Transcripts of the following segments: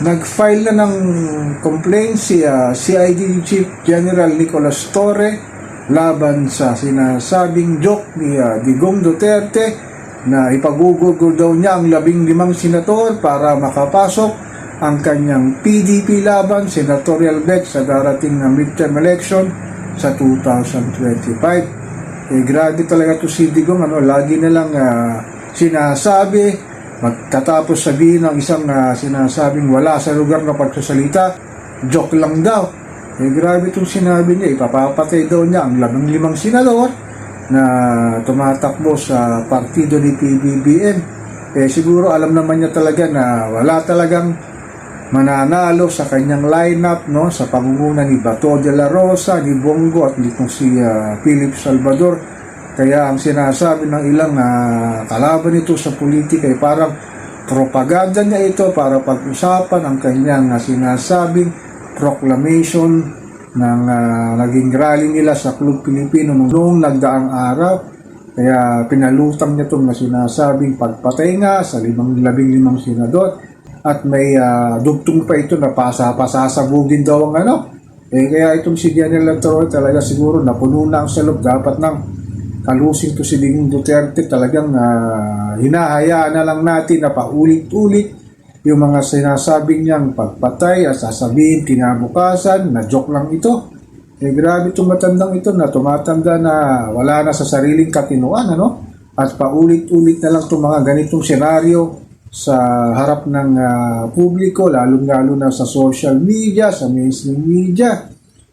Nag-file na ng complaint si ah, CID Chief General Nicolas Torre laban sa sinasabing joke ni ah, Digong Duterte na ipagugugol daw niya ang labing limang senator para makapasok ang kanyang PDP laban senatorial bet sa darating na midterm election sa 2025. Eh, grabe talaga to si Digong, ano, lagi na lang ah, sinasabi, magtatapos sabihin ng isang ah, sinasabing wala sa lugar na pagsasalita, joke lang daw. Eh, grabe itong sinabi niya, ipapapatay daw niya ang lamang limang senador na tumatakbo sa partido ni PBBM. Eh, siguro alam naman niya talaga na wala talagang mananalo sa kanyang lineup no sa pangunguna ni Bato de la Rosa, ni Bongo at nitong si ah, Philip Salvador. Kaya ang sinasabi ng ilang ah, kalaban nito sa politika ay parang propaganda niya ito para pag-usapan ang kanyang ah, sinasabing proclamation ng ah, naging rally nila sa Club Pilipino noong nagdaang araw. Kaya pinalutang niya itong na sinasabing pagpatay nga sa limang labing limang senador at may ah, dugtong pa ito na pasa-pasasabugin daw ang ano. Eh, kaya itong si General Torre talaga siguro napuno na ang salop dapat ng kalusing to si Digong Duterte talagang ah, hinahayaan na lang natin na paulit-ulit yung mga sinasabing niyang pagpatay at sasabihin kinabukasan na joke lang ito. Eh grabe itong matandang ito na tumatanda na wala na sa sariling katinuan ano? At paulit-ulit na lang itong mga ganitong senaryo sa harap ng ah, publiko, lalong-lalo na sa social media, sa mainstream media.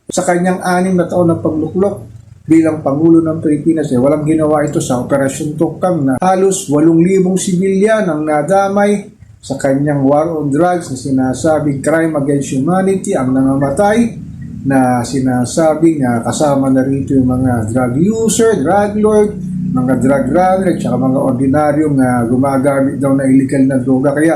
Sa kanyang anim na taon na pagluklok bilang Pangulo ng Pilipinas, eh, walang ginawa ito sa Operasyon Tukang na halos 8,000 sibilyan ang nadamay sa kanyang war on drugs na sinasabing crime against humanity ang nangamatay na sinasabing ah, kasama na rito yung mga drug user, drug lord, mga drug runner, at saka mga ordinaryong uh, gumagamit daw na illegal na droga. Kaya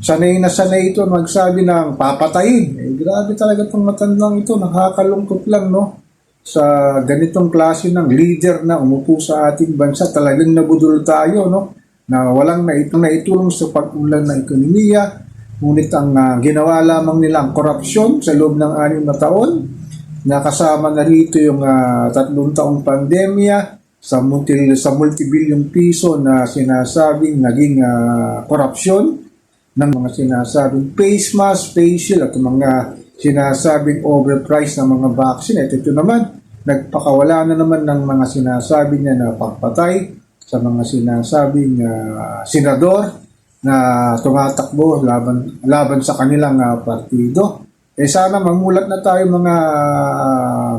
sanay na sanay ito magsabi ng papatayin. Eh, grabe talaga itong matandang ito. Nakakalungkot lang, no? Sa ganitong klase ng leader na umupo sa ating bansa, talagang nabudol tayo, no? Na walang nait naitulong sa pag-unlad ng ekonomiya, ngunit ang ah, ginawa lamang nila ang korupsyon sa loob ng anim na taon, nakasama na rito yung ah, tatlong taong pandemya, sa multi sa multibillion piso na sinasabing naging ah, korupsyon. Ng mga sinasabing face mask, face shield at mga sinasabing overpriced na mga vaccine. At ito naman, nagpakawala na naman ng mga sinasabi niya na pagpatay sa mga sinasabing ah, senador na tumatakbo laban laban sa kanilang ah, partido. Eh sana mamulat na tayo mga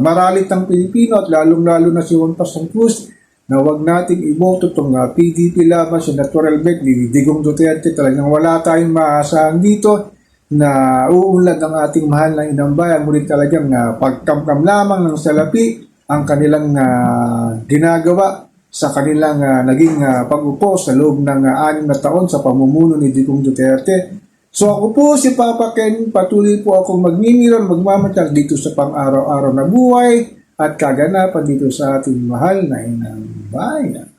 maralit ng Pilipino at lalong-lalo na si Juan Pastor Cruz na wag nating iboto itong uh, PDP laban sa natural bet ni Digong Duterte. Talagang wala tayong maasahan dito na uunlad ang ating mahal na inang bayan. Ngunit talagang uh, pagkamkam lamang ng salapi ang kanilang uh, ginagawa sa kanilang uh, naging uh, pag-upo sa loob ng uh, anim na taon sa pamumuno ni Digong Duterte. So ako po si Papa Ken, patuloy po akong magmimiron, magmamatyag dito sa pang-araw-araw na buhay at kaganapan dito sa ating mahal na inang bayan.